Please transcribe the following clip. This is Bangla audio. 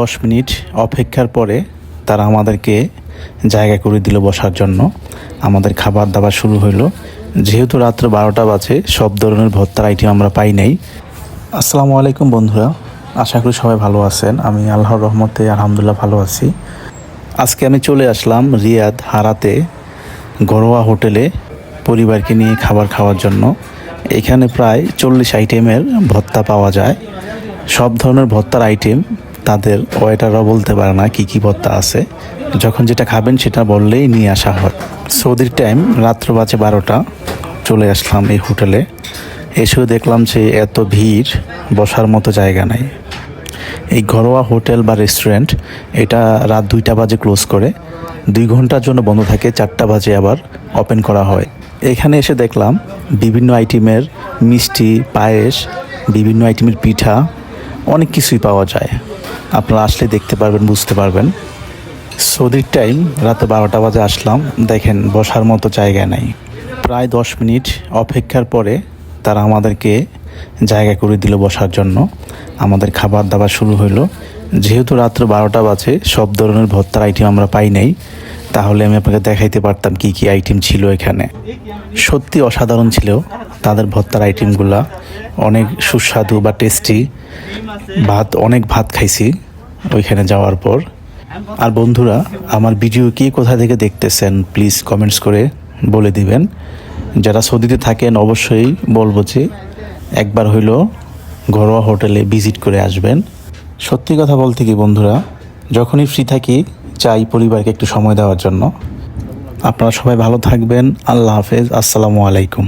দশ মিনিট অপেক্ষার পরে তারা আমাদেরকে জায়গা করে দিল বসার জন্য। আমাদের খাবার দাবার শুরু হলো যেহেতু রাত্র বারোটা বাজে, সব ধরনের ভর্তার আইটেম আমরা পাই নাই। আসসালামু আলাইকুম বন্ধুরা, আশা করি সবাই ভালো আছেন। আমি আল্লাহর রহমতে আলহামদুলিল্লাহ ভালো আছি। আজকে আমি চলে আসলাম রিয়াদ হারাতে ঘরোয়া হোটেলে পরিবারকে নিয়ে খাবার খাওয়ার জন্য। এখানে প্রায় চল্লিশ আইটেমের ভর্তা পাওয়া যায়। সব ধরনের ভর্তার আইটেম তাদের ওয়েটাররা বলতে পারে না কি কি ভর্তা আছে। যখন যেটা খাবেন সেটা বললেই নিয়ে আসা হয়। সৌদির টাইম রাত্র বাজে বারোটা, চলে আসলাম এই হোটেলে এসেও দেখলাম যে এত ভিড়, বসার মতো জায়গা নাই। এই ঘরোয়া হোটেল বা রেস্টুরেন্ট এটা রাত দুইটা বাজে ক্লোজ করে। দুই ঘণ্টার জন্য বন্ধ থাকে, চারটা বাজে আবার ওপেন করা হয়। এখানে এসে দেখলাম বিভিন্ন আইটেমের মিষ্টি, পায়েস, বিভিন্ন আইটেমের পিঠা, অনেক কিছুই পাওয়া যায়। আপনারা আসলে দেখতে পারবেন, বুঝতে পারবেন। সৌদির টাইম রাতে বারোটা বাজে আসলাম। দেখেন, বসার মতো জায়গা নাই। প্রায় দশ মিনিট অপেক্ষার পরে তারা আমাদেরকে জায়গা করে দিল বসার জন্য। আমাদের খাবার দাবার শুরু হলো যেহেতু রাত্র বারোটা বাজে, সব ধরনের ভর্তার আইটেম আমরা পাই নাই। তাহলে আমি আপনাকে দেখাইতে পারতাম কি কি আইটেম ছিল এখানে। সত্যি অসাধারণ ছিল তাদের ভর্তার আইটেমগুলা অনেক সুস্বাদু বা টেস্টি ভাত, অনেক ভাত খাইছি। ওইখানে যাওয়ার পর। আর বন্ধুরা, আমার ভিডিও কি কোথা থেকে দেখতেছেন প্লিজ কমেন্টস করে বলে দিবেন। যারা সৌদিতে থাকেন, অবশ্যই বলব যে একবার হইল ঘরোয়া হোটেলে ভিজিট করে আসবেন। সত্যি কথা বলতে কি বন্ধুরা, যখনই ফ্রি থাকি, চাই পরিবারকে একটু সময় দেওয়ার জন্য। আপনারা সবাই ভালো থাকবেন। আল্লাহ হাফেজ। আসসালামু আলাইকুম।